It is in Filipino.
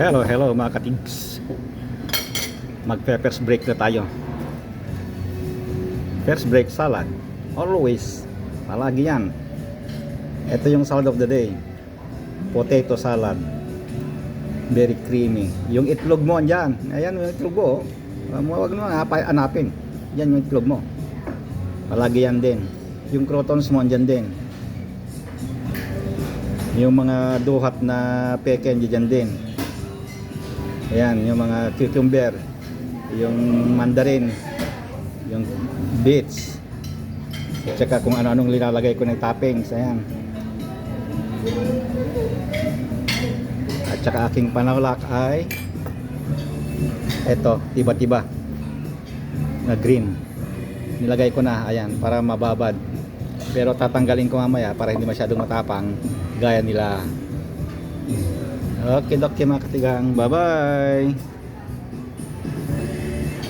Hello, hello mga katigs. Magpe-first break na tayo. First break salad. Always. Palagi yan. Ito yung salad of the day. Potato salad. Very creamy. Yung itlog mo andyan. Ayan yung itlog mo. oh. Huwag mo hapa- hanapin. Yan yung itlog mo. Palagi yan din. Yung crotons mo andyan din. Yung mga duhat na peke andyan din. Ayan, yung mga cucumber, yung mandarin, yung beets, at saka kung ano-anong linalagay ko ng toppings, ayan. At saka aking panawlak ay eto, tiba-tiba na green. Nilagay ko na, ayan, para mababad. Pero tatanggalin ko mamaya para hindi masyadong matapang gaya nila Okay, okay mga katigang. Bye-bye.